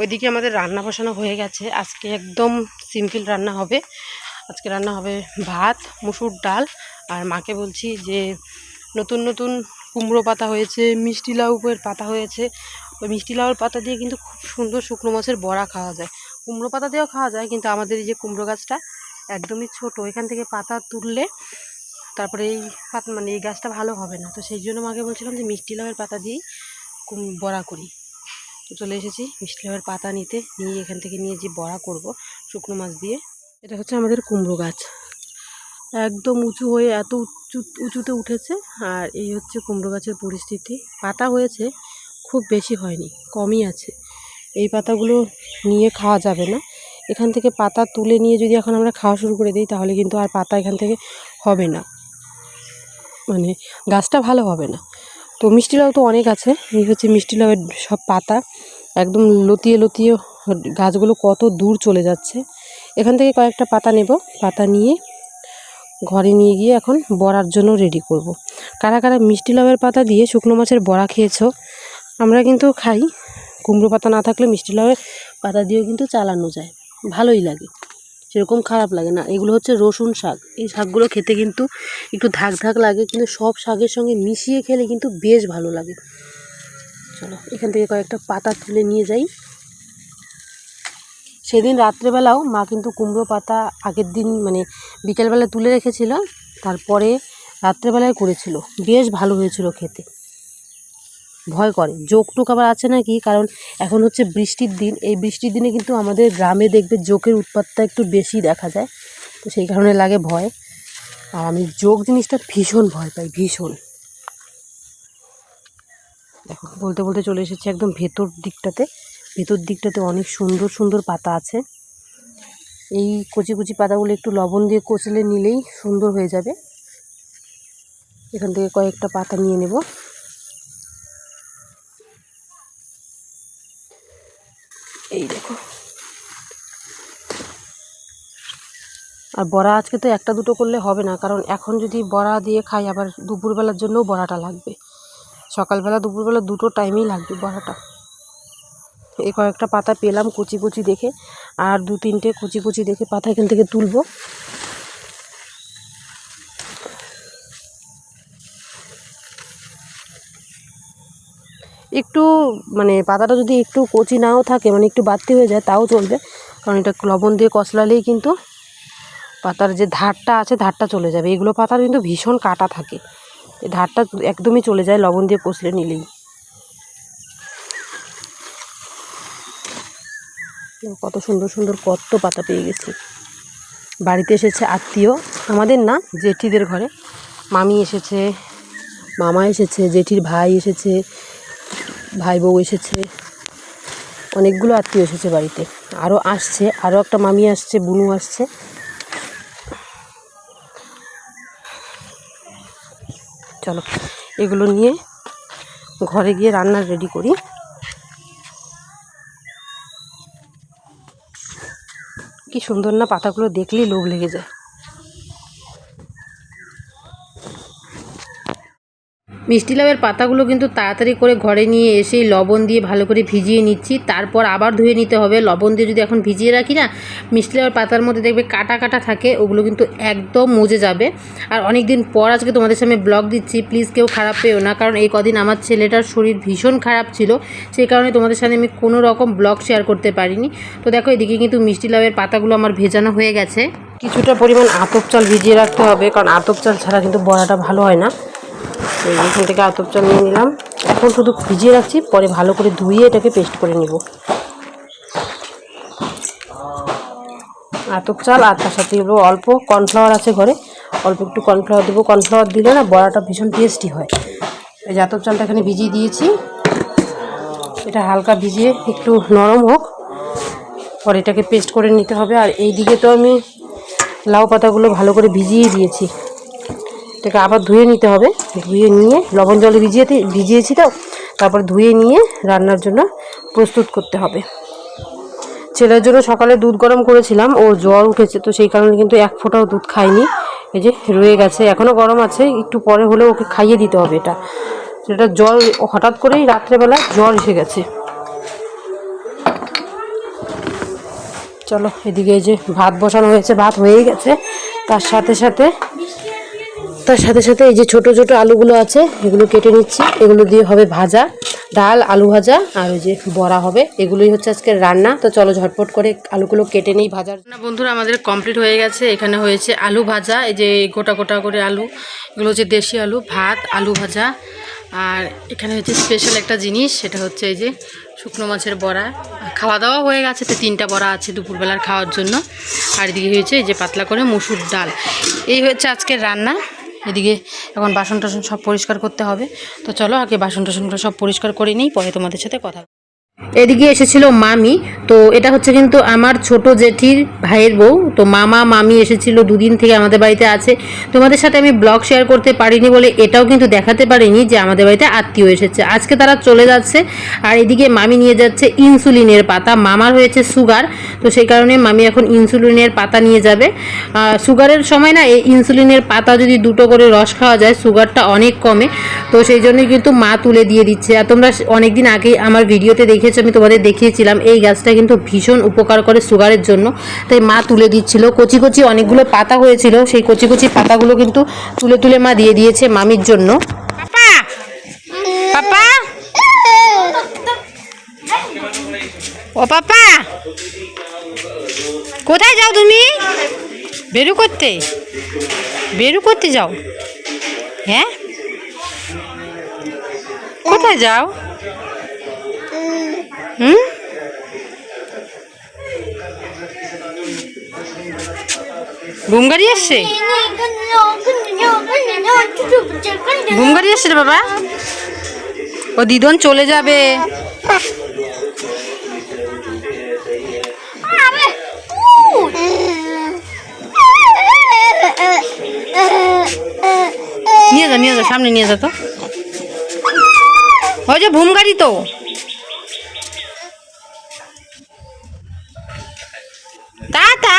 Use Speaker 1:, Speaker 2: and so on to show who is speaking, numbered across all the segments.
Speaker 1: ওইদিকে আমাদের রান্না বসানো হয়ে গেছে। আজকে একদম সিম্পল রান্না হবে। আজকে রান্না হবে ভাত, মুসুর ডাল। আর মাকে বলছি যে, নতুন নতুন কুমড়ো পাতা হয়েছে, মিষ্টি লাউয়ের পাতা হয়েছে। ওই মিষ্টি লাউয়ের পাতা দিয়ে কিন্তু খুব সুন্দর শুকনো মাছের বড়া খাওয়া যায়। কুমড়ো পাতা দিয়েও খাওয়া যায়, কিন্তু আমাদের এই যে কুমড়ো গাছটা একদমই ছোট, এখান থেকে পাতা তুললে তারপরে এই পাতা মানে এই গাছটা ভালো হবে না। তো সেই জন্য মাকে বলছিলাম যে, মিষ্টি লাউয়ের পাতা দিয়েই কুম বড়া করি। চলে এসেছি মিষ্টি লাউয়ের পাতা নিতে। নিয়ে এখান থেকে নিয়ে যে বড়া করব, শুকনো মাছ দিয়ে। এটা হচ্ছে আমাদের কুমড়ো গাছ। একদম উঁচু হয়ে এত উঁচু, উঁচুতে উঠেছে। আর এই হচ্ছে কুমড়ো গাছের পরিস্থিতি। পাতা হয়েছে, খুব বেশি হয়নি, কমই আছে। এই পাতাগুলো নিয়ে খাওয়া যাবে না। এখান থেকে পাতা তুলে নিয়ে যদি এখন আমরা খাওয়া শুরু করে দিই, তাহলে কিন্তু আর পাতা এখান থেকে হবে না। মানে গাছটা ভালো হবে না। তো মিষ্টি লাউ তো অনেক আছে। এই হচ্ছে মিষ্টি লাউয়ের সব পাতা। একদম লতিয়ে লতিয়ে গাছগুলো কত দূর চলে যাচ্ছে। এখান থেকে কয়েকটা পাতা নেব। পাতা নিয়ে ঘরে নিয়ে গিয়ে এখন বড়ার জন্য রেডি করব। কারা কারা মিষ্টি লাউয়ের পাতা দিয়ে শুকনো মাছের বড়া খেয়েছো, আমরা কিন্তু খাই। কুমড়ো পাতা না থাকলে মিষ্টি লাউয়ের পাতা দিয়েও কিন্তু চালানো যায়। ভালোই লাগে। সেরকম খারাপ লাগে না। এগুলো হচ্ছে রসুন শাক। এই শাকগুলো খেতে কিন্তু একটু ধাক ধাক লাগে, কিন্তু সব শাকের সঙ্গে মিশিয়ে খেলে কিন্তু বেশ ভালো লাগে। চলো, এখান থেকে কয়েকটা পাতা তুলে নিয়ে যাই। সেদিন রাত্রেবেলাও মা কিন্তু কুমড়ো পাতা আগের দিন মানে বিকেলবেলা তুলে রেখেছিল, তারপরে রাত্রেবেলায় করেছিল। বেশ ভালো হয়েছিল খেতে। ভয় করে। জোকটুক আবার আছে নাকি? কারণ এখন হচ্ছে বৃষ্টির দিন। এই বৃষ্টির দিনে কিন্তু আমাদের গ্রামে দেখবে জোকের উৎপাতটা একটু বেশি দেখা যায়। তো সেই কারণে লাগে ভয়। আর আমি যোগ জিনিসটা ভীষণ ভয় পাই, ভীষণ। দেখো, বলতে বলতে চলে এসেছি একদম ভেতর দিকটাতে। ভেতর দিকটাতে অনেক সুন্দর সুন্দর পাতা আছে। এই কচি কচি পাতাগুলো একটু লবণ দিয়ে কচলে নিলেই সুন্দর হয়ে যাবে। এখান থেকে কয়েকটা পাতা নিয়ে নেব। এই দেখো। আর বড়া আজকে তো একটা দুটো করলে হবে না, কারণ এখন যদি বড়া দিয়ে খাই, আবার দুপুরবেলার জন্যও বড়াটা লাগবে। সকালবেলা, দুপুরবেলা দুটো টাইমেই লাগবে বড়াটা। এই কয়েকটা পাতা পেলাম কুচি কুচি দেখে, আর দু তিনটে কুচি কুচি দেখে পাতা এখান থেকে তুলবো। একটু মানে পাতাটা যদি একটু কচি নাও থাকে মানে একটু বাড়তি হয়ে যায়, তাও চলবে। কারণ এটা লবণ দিয়ে কষলালেই কিন্তু পাতার যে ধারটা আছে, ধারটা চলে যাবে। এগুলো পাতার কিন্তু ভীষণ কাটা থাকে। এই ধারটা একদমই চলে যায়, লবণ দিয়ে কষলে নিলেই। কত সুন্দর সুন্দর কত পাতা পেয়ে গেছি। বাড়িতে এসেছে আত্মীয়, আমাদের না, জেঠিদের ঘরে। মামি এসেছে, মামা এসেছে, জেঠির ভাই এসেছে ভাই বউ এসেছে। অনেকগুলো আত্মীয় এসেছে বাড়িতে। আরও আসছে আরও একটা মামি আসছে, বুনু আসছে। চলো, এগুলো নিয়ে ঘরে গিয়ে রান্নার রেডি করি। কি সুন্দর না পাতাগুলো দেখলেই লোভ লেগে যায়। মিষ্টি লাউয়ের পাতাগুলো কিন্তু তাড়াতাড়ি করে ঘরে নিয়ে এসেই লবণ দিয়ে ভালো করে ভিজিয়ে নিচ্ছি। তারপর আবার ধুয়ে নিতে হবে। লবণ দিয়ে যদি এখন ভিজিয়ে রাখি না, মিষ্টি লাউয়ের পাতার মধ্যে দেখবে কাটা কাটা থাকে, ওগুলো কিন্তু একদম মজে যাবে। আর অনেক দিন পর আজকে তোমাদের সামনে ব্লগ দিচ্ছি। প্লিজ কেউ খারাপ পেও না, কারণ এই কদিন আমার ছেলেটার শরীর ভীষণ খারাপ ছিল। সেই কারণে তোমাদের সামনে আমি কোনো রকম ব্লগ শেয়ার করতে পারিনি। তো দেখো, এদিকে কিন্তু মিষ্টি লাউয়ের পাতাগুলো আমার ভেজানো হয়ে গেছে। কিছুটা পরিমাণ আতপ চাল ভিজিয়ে রাখতে হবে, কারণ আতপ চাল ছাড়া কিন্তু বড়াটা ভালো হয় না। এখান থেকে আতপ চাল নিয়ে নিলাম। এখন শুধু ভিজিয়ে রাখছি, পরে ভালো করে ধুয়ে এটাকে পেস্ট করে নিব। আতপ চাল আর তার সাথে এগুলো অল্প কর্নফ্লাওয়ার আছে ঘরে। অল্প একটু কর্নফ্লাওয়ার দেবো। কর্নফ্লাওয়ার দিলে না বড়াটা ভীষণ টেস্টি হয়। এই আতপ চালটা এখানে ভিজিয়ে দিয়েছি। এটা হালকা ভিজিয়ে একটু নরম হোক। পরে এটাকে পেস্ট করে নিতে হবে। আর এই দিকে তো আমি লাউ পাতাগুলো ভালো করে ভিজিয়ে দিয়েছি। এটাকে আবার ধুয়ে নিতে হবে। ধুয়ে নিয়ে লবণ জলে ভিজিয়ে ভিজিয়েছি তো, তারপর ধুয়ে নিয়ে রান্নার জন্য প্রস্তুত করতে হবে। ছেলের জন্য সকালে দুধ গরম করেছিলাম, ও জ্বর উঠেছে তো সেই কারণে কিন্তু এক ফোঁটাও দুধ খায়নি। এই যে রয়ে গেছে এখনও গরম আছে, একটু পরে হলেও ওকে খাইয়ে দিতে হবে এটা। সেটা জ্বর হঠাৎ করেই রাত্রেবেলা জ্বর এসে গেছে। চলো, এদিকে এই যে ভাত বসানো হয়েছে, ভাত হয়েই গেছে। তার সাথে সাথে তার সাথে সাথে এই যে ছোট ছোট আলুগুলো আছে, এগুলো কেটে নিচ্ছি। এগুলো দিয়ে হবে ভাজা, ডাল, আলু ভাজা, আর ওই যে বড়া হবে। এগুলোই হচ্ছে আজকে রান্না। তো চলো ঝটপট করে আলুগুলো কেটে নেই ভাজার। না বন্ধুরা, আমাদের কমপ্লিট হয়ে গেছে। এখানে হয়েছে আলু ভাজা, এই যে গোটা গোটা করে আলু। এগুলো হচ্ছে দেশি আলু, ভাত, আলু ভাজা। আর এখানে হচ্ছে স্পেশাল একটা জিনিস, সেটা হচ্ছে এই যে শুকনো মাছের বড়া। খাওয়া দাওয়া হয়ে গেছে, তো তিনটা বড়া আছে দুপুরবেলার খাওয়ার জন্য। আর এদিকে হয়েছে এই যে পাতলা করে মুসুর ডাল। এই হচ্ছে আজকের রান্না। এদিকে এখন বাসন টাসন সব পরিষ্কার করতে হবে। তো চলো আগে বাসন টাসনগুলো সব পরিষ্কার করে নিই, পরে তোমাদের সাথে কথা এদিকে এসেছিল মামি। তো এটা হচ্ছে কিন্তু আমার ছোট জেঠির ভাইয়ের বউ। তো মামা, মামি এসেছিল দুদিন থেকে আমাদের বাড়িতে আছে। তোমাদের সাথে আমি ব্লগ শেয়ার করতে পারিনি বলে এটাও কিন্তু দেখাতে পারিনি যে আমাদের বাড়িতে আত্মীয় এসেছে। আজকে তারা চলে যাচ্ছে আর এদিকে মামি নিয়ে যাচ্ছে ইনসুলিনের পাতা। মামার হয়েছে সুগার, তো সেই কারণে মামি এখন ইনসুলিনের পাতা নিয়ে যাবে। সুগারের সময় না এই ইনসুলিনের পাতা যদি দুটো করে রস খাওয়া যায়, সুগারটা অনেক কমে। তো সেই জন্যই কিন্তু মা তুলে দিয়ে দিচ্ছে। আর তোমরা অনেক দিন আগেই আমার ভিডিওতে দেখেছ, আমি তোমাদের দেখিয়েছিলাম। এই গাছটা কিন্তু ভীষণ উপকার করে সুগারের জন্য। তাই মা তুলে দিচ্ছিল। কচি কচি অনেকগুলো পাতা হয়েছিল। সেই কচি কচি পাতাগুলো কিন্তু তুলে তুলে মা দিয়ে দিয়েছে মামির জন্য। পাপা! ও পাপা! কোথায় যাও তুমি? বেরু করতে। বেরু করতে যাও। হ্যাঁ? কোথায় যাও? হুম? ঘুম গাড়ি আসছে? ঘুম গাড়ি আসছে রে বাবা। ও দিদন চলে যাবে। নিয়ে যা নিয়ে যা, সামনে নিয়ে যা তো। ওই যে ভুম গাড়ি তো। টাটা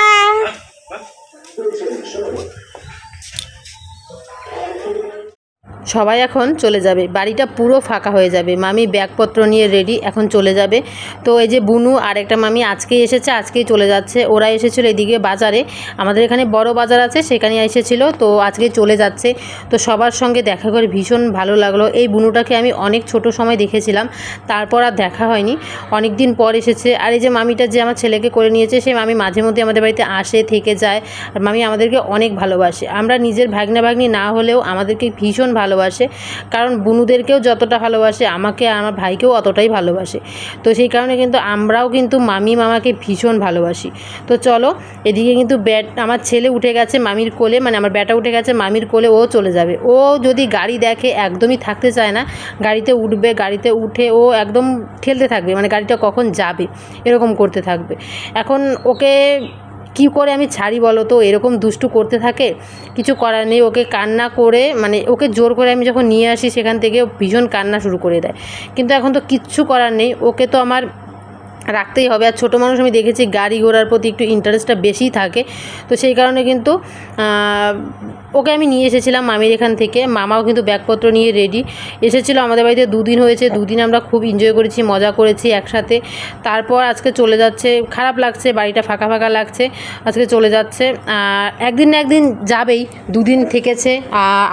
Speaker 1: সবাই এখন চলে যাবে। বাড়িটা পুরো ফাঁকা হয়ে যাবে। মামি ব্যাগপত্র নিয়ে রেডি এখন চলে যাবে। তো এই যে বুনু আর একটা মামি আজকেই এসেছে, আজকেই চলে যাচ্ছে। ওরা এসেছিল এদিকে বাজারে। আমাদের এখানে বড় বাজার আছে সেখানে এসেছিল। তো আজকে চলে যাচ্ছে। তো সবার সঙ্গে দেখা করে ভীষণ ভালো লাগল। এই বুনুটাকে আমি অনেক ছোট সময় দেখেছিলাম। তারপর আর দেখা হয়নি। অনেক দিন পর এসেছে। আর এই যে মামিটা যে আমার ছেলেকে করে নিয়েছে, সে মামি মাঝে মধ্যে আমাদের বাড়িতে আসে, থেকে যায়। আর মামি আমাদেরকে অনেক ভালোবাসে। আমরা নিজের ভাগ্না ভাগ্নি না হলেও আমাদেরকে ভীষণ ভালোবাসে। কারণ বুনুদেরকেও যতটা ভালোবাসে, আমাকে আমার ভাইকেও অতটাই ভালোবাসে। তো সেই কারণে কিন্তু আমরাও কিন্তু মামি মামাকে ভীষণ ভালোবাসি। তো চলো, এদিকে কিন্তু ব্যাট, আমার ছেলে উঠে গেছে মামির কোলে মানে আমার ব্যাটা উঠে গেছে মামির কোলে, ও চলে যাবে। ও যদি গাড়ি দেখে, একদমই থাকতে চায় না, গাড়িতে উঠবে, গাড়িতে উঠে ও একদম ঠেলতে থাকবে মানে গাড়িটা কখন যাবে, এরকম করতে থাকবে। এখন ওকে কি করে আমি ছাড়ি বলো তো? এরকম দুষ্টু করতে থাকে। কিছু করার নেই। ওকে কান্না করে মানে ওকে জোর করে আমি যখন নিয়ে আসি, সেখান থেকে ভীষণ কান্না শুরু করে দেয়। কিন্তু এখন তো কিচ্ছু করার নেই। ওকে তো আমার রাখতেই হবে। আর ছোটো মানুষ আমি দেখেছি, গাড়ি ঘোড়ার প্রতি একটু ইন্টারেস্টটা বেশি থাকে। তো সেই কারণে কিন্তু ওকে আমি নিয়ে এসেছিলাম মামির এখান থেকে। মামাও কিন্তু ব্যাগপত্র নিয়ে রেডি এসেছিল আমাদের বাড়িতে দুদিন হয়েছে, দুদিন আমরা খুব এনজয় করেছি, মজা করেছি একসাথে। তারপর আজকে চলে যাচ্ছে, খারাপ লাগছে, বাড়িটা ফাঁকা ফাঁকা লাগছে, আজকে চলে যাচ্ছে। আর একদিন না একদিন যাবেই, দুদিন থেকেছে।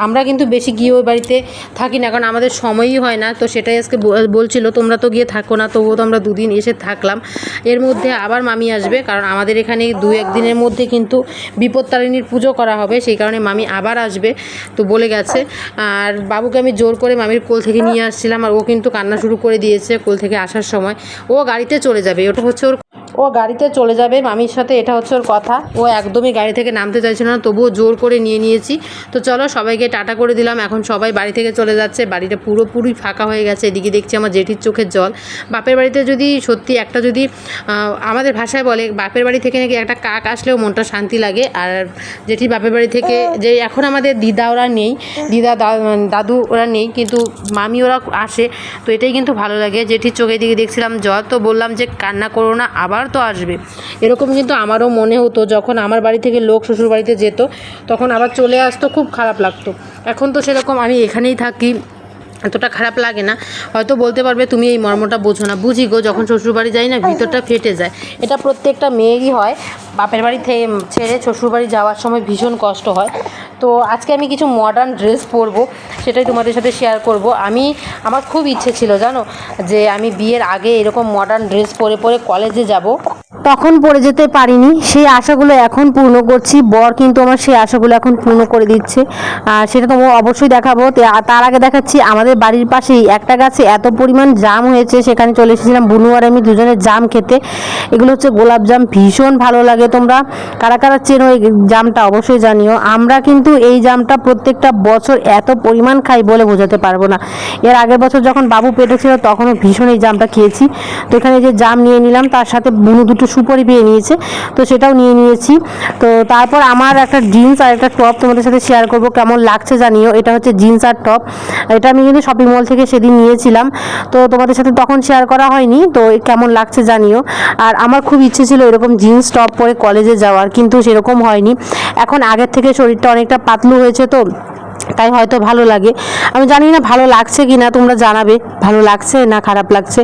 Speaker 1: আমরা কিন্তু বেশি গিয়ে ওই বাড়িতে থাকি না, কারণ আমাদের সময়ই হয় না। তো সেটাই আজকে বলছিল, তোমরা তো গিয়ে থাকো না, তবুও তো আমরা দুদিন এসে থাকলাম। এর মধ্যে আবার মামি আসবে, কারণ আমাদের এখানে দু একদিনের মধ্যে কিন্তু বিপত্তারিণীর পুজো করা হবে। সেই কারণে মামি আবার আসবে, তো বলে গেছে। আর বাবুকে আমি জোর করে মামির কোল থেকে নিয়ে আসছিলাম, আর ও কিন্তু কান্না শুরু করে দিয়েছে কোল থেকে আসার সময়। ও গাড়িতে চলে যাবে। ওটা হচ্ছে ওর ও গাড়িতে চলে যাবে, মামির সাথে, এটা হচ্ছে ওর কথা। ও একদমই গাড়ি থেকে নামতে চাইছিল না, তবুও জোর করে নিয়ে নিয়েছি। তো চলো, সবাইকে টাটা করে দিলাম। এখন সবাই বাড়ি থেকে চলে যাচ্ছে, বাড়িটা পুরোপুরি ফাঁকা হয়ে গেছে। এদিকে দেখছি আমার জেঠির চোখের জল। বাপের বাড়িতে যদি সত্যি একটা যদি আমাদের ভাষায় বলে, বাপের বাড়ি থেকে নাকি একটা কাক আসলেও মনটা শান্তি লাগে। আর জেঠির বাপের বাড়ি থেকে যে এখন আমাদের দিদা ওরা নেই, দিদা দাদু ওরা নেই, কিন্তু মামি ওরা আসে। তো এটাই কিন্তু ভালো লাগে। জেঠির চোখের দিকে দেখছিলাম জল, তো বললাম যে কান্না করো না, আবার তো আসবে। এরকম কিন্তু আমারও মনে হতো, যখন আমার বাড়ি থেকে লোক শ্বশুর বাড়িতে যেত, তখন আবার চলে আসতো, খুব খারাপ লাগতো। এখন তো সেরকম আমি এখানেই থাকি। এতটা খারাপ লাগে না। হয়তো বলতে পারবে, তুমি এই মর্মটা বোঝো না। বুঝি গো, যখন শ্বশুরবাড়ি যাই না, ভিতরটা ফেটে যায়। এটা প্রত্যেকটা মেয়েরই হয়। বাপের বাড়ি থেকে ছেড়ে শ্বশুরবাড়ি যাওয়ার সময় ভীষণ কষ্ট হয়। তো আজকে আমি কিছু মডার্ন ড্রেস পরবো, সেটাই তোমাদের সাথে শেয়ার করব। আমি, আমার খুব ইচ্ছে ছিল, জানো? যে আমি বিয়ের আগে এরকম মডার্ন ড্রেস পরে পরে কলেজে যাব। তখন পড়ে যেতে পারিনি। সেই আশাগুলো এখন পূর্ণ করছি। বর কিন্তু আমার সেই আশাগুলো এখন পূর্ণ করে দিচ্ছে। আর সেটা তো অবশ্যই দেখাবো। তার আগে দেখাচ্ছি, আমাদের বাড়ির পাশেই একটা গাছে এত পরিমাণ জাম হয়েছে, সেখানে চলে এসেছিলাম বুনু আর আমি দুজনে জাম খেতে। এগুলো হচ্ছে গোলাপ জাম, ভীষণ ভালো লাগে তোমরা। কারা কারা চেনো এই জামটা অবশ্যই জানিও। আমরা কিন্তু এই জামটা প্রত্যেকটা বছর এত পরিমাণ খাই বলে বোঝাতে পারব না। এর আগের বছর যখন বাবু পেটে ছিল, তখনও ভীষণ এই জামটা খেয়েছি। তো এখানে যে জাম নিয়ে নিলাম, তার সাথে বুনু দুটো সুপারি পেয়ে নিয়েছে, তো সেটাও নিয়ে নিয়েছি। তো তারপর আমার একটা জিন্স আর একটা টপ তোমাদের সাথে শেয়ার করব, কেমন লাগছে জানিও। এটা হচ্ছে জিন্স আর টপ এটা আমি কিন্তু শপিং মল থেকে সেদিন নিয়েছিলাম। তো তোমাদের সাথে তখন শেয়ার করা হয়নি, তো কেমন লাগছে জানিও। আর আমার খুব ইচ্ছে ছিল এরকম জিন্স টপ পরে কলেজে যাওয়ার, কিন্তু সেরকম হয়নি। এখন আগের থেকে শরীরটা অনেকটা পাতলু হয়েছে তো তাই হয়তো ভালো লাগে। আমি জানি না ভালো লাগছে কি না তোমরা জানাবে, ভালো লাগছে না খারাপ লাগছে?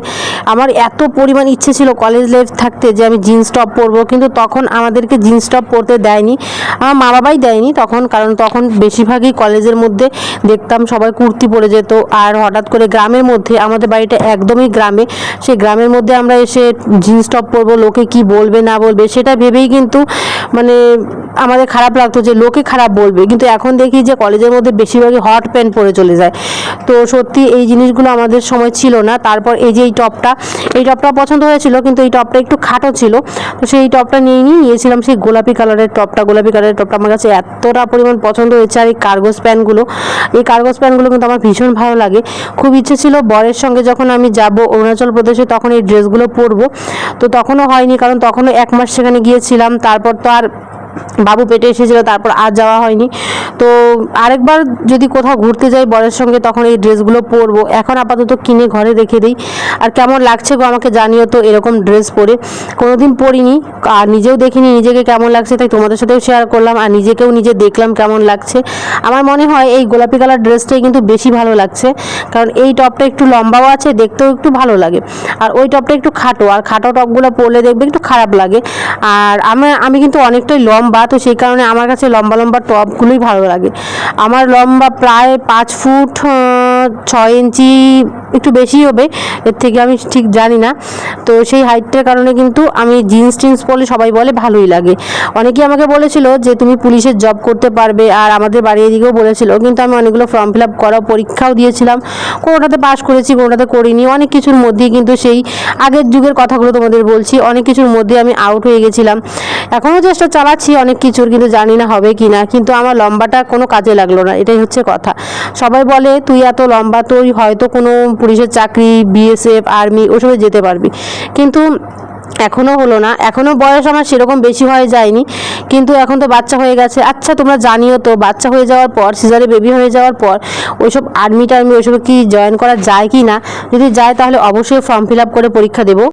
Speaker 1: আমার এত পরিমাণ ইচ্ছে ছিল কলেজ লাইফ থাকতে যে আমি জিন্স টপ পরবো, কিন্তু তখন আমাদেরকে জিন্স টপ পরতে দেয়নি। আমার মা বাবাই দেয়নি তখন, কারণ তখন বেশিরভাগই কলেজের মধ্যে দেখতাম সবাই কুর্তি পরে যেত। আর হঠাৎ করে গ্রামের মধ্যে, আমাদের বাড়িটা একদমই গ্রামে, সেই গ্রামের মধ্যে আমরা এসে জিন্স টপ পরবো, লোকে কি বলবে, না বলবে, সেটা ভেবেই কিন্তু মানে আমাদের খারাপ লাগতো যে লোকে খারাপ বলবে। কিন্তু এখন দেখি যে কলেজের মধ্যে বেশিরভাগই হট প্যান্ট পরে চলে যায়। তো সত্যি এই জিনিসগুলো আমাদের সময় ছিল না। তারপর এই যে এই টপটা এই টপটা পছন্দ হয়েছিল, কিন্তু এই টপটা একটু খাটো ছিল। তো সেই টপটা নিয়ে নিয়ে নিয়েছিলাম সেই গোলাপি কালারের টপটা। গোলাপি কালারের টপটা আমার কাছে এতটা পরিমাণ পছন্দ হয়েছে আর এই কার্গোস প্যান্টগুলো এই কার্গোস প্যান্টগুলো কিন্তু আমার ভীষণ ভালো লাগে। খুব ইচ্ছে ছিল বরের সঙ্গে যখন আমি যাব অরুণাচল প্রদেশে তখন এই ড্রেসগুলো পরবো। তো তখনও হয়নি, কারণ তখনও এক মাস সেখানে গিয়েছিলাম। তারপর তো আর বাবু পেটে এসেছিল, তারপর আর যাওয়া হয়নি। তো আরেকবার যদি কোথাও ঘুরতে যাই বরের সঙ্গে, তখন এই ড্রেসগুলো পরবো। এখন আপাতত কিনে ঘরে রেখে দিই। আর কেমন লাগছে গো আমাকে জানিও তো, এরকম ড্রেস পরে। কোনোদিন পরিনি, আর নিজেও দেখিনি নিজেকে কেমন লাগছে, তাই তোমাদের সাথেও শেয়ার করলাম। আর নিজেকেও নিজে দেখলাম কেমন লাগছে। আমার মনে হয় এই গোলাপি কালার ড্রেসটাই কিন্তু বেশি ভালো লাগছে। কারণ এই টপটা একটু লম্বাও আছে, দেখতেও একটু ভালো লাগে। আর ওই টপটা একটু খাটো, আর খাটো টপগুলো পরলে দেখবে একটু খারাপ লাগে। আর আমি আমি কিন্তু অনেকটাই লম্বা তো সেই কারণে আমার কাছে লম্বা লম্বা টপগুলোই ভালো লাগে। আমার লম্বা প্রায় পাঁচ ফুট ছয় ইঞ্চি একটু বেশি হবে, এর থেকে আমি ঠিক জানি না। তো সেই হাইটটার কারণে কিন্তু আমি জিন্স টিন্স পরলে সবাই বলে ভালোই লাগে। অনেকেই আমাকে বলেছিল যে তুমি পুলিশের জব করতে পারবে, আর আমাদের বাড়ি এদিকেও বলেছিল, কিন্তু আমি অনেকগুলো ফর্ম ফিল আপ করা পরীক্ষাও দিয়েছিলাম। কোনোটাতে পাশ করেছি, কোনোটাতে করিনি, অনেক কিছুর মধ্যেই কিন্তু সেই আগের যুগের কথাগুলো তোমাদের বলছি, অনেক কিছুর মধ্যে আমি আউট হয়ে গেছিলাম। এখনও চেষ্টা চালাচ্ছি অনেক কিছুর, কিন্তু জানি না হবে কি না কিন্তু আমার লম্বাটা কোনো কাজে লাগল না, এটাই হচ্ছে কথা। সবাই বলে, তুই এত লম্বা তুই হয়তো কোনো পুলিশের চাকরি, বিএসএফ, আর্মি, ওসবে যেতে পারবি। কিন্তু এখনও হলো না এখনও বয়স আমার সেরকম বেশি হয়ে যায়নি, কিন্তু এখন তো বাচ্চা হয়ে গেছে। আচ্ছা তোমরা জানিও তো, বাচ্চা হয়ে যাওয়ার পর, সিজারে বেবি হয়ে যাওয়ার পর, ওইসব আর্মি টার্মি, ওইসব কি জয়েন করা যায় কি না যদি যায়, তাহলে অবশ্যই ফর্ম ফিল আপ করে পরীক্ষা দেবো।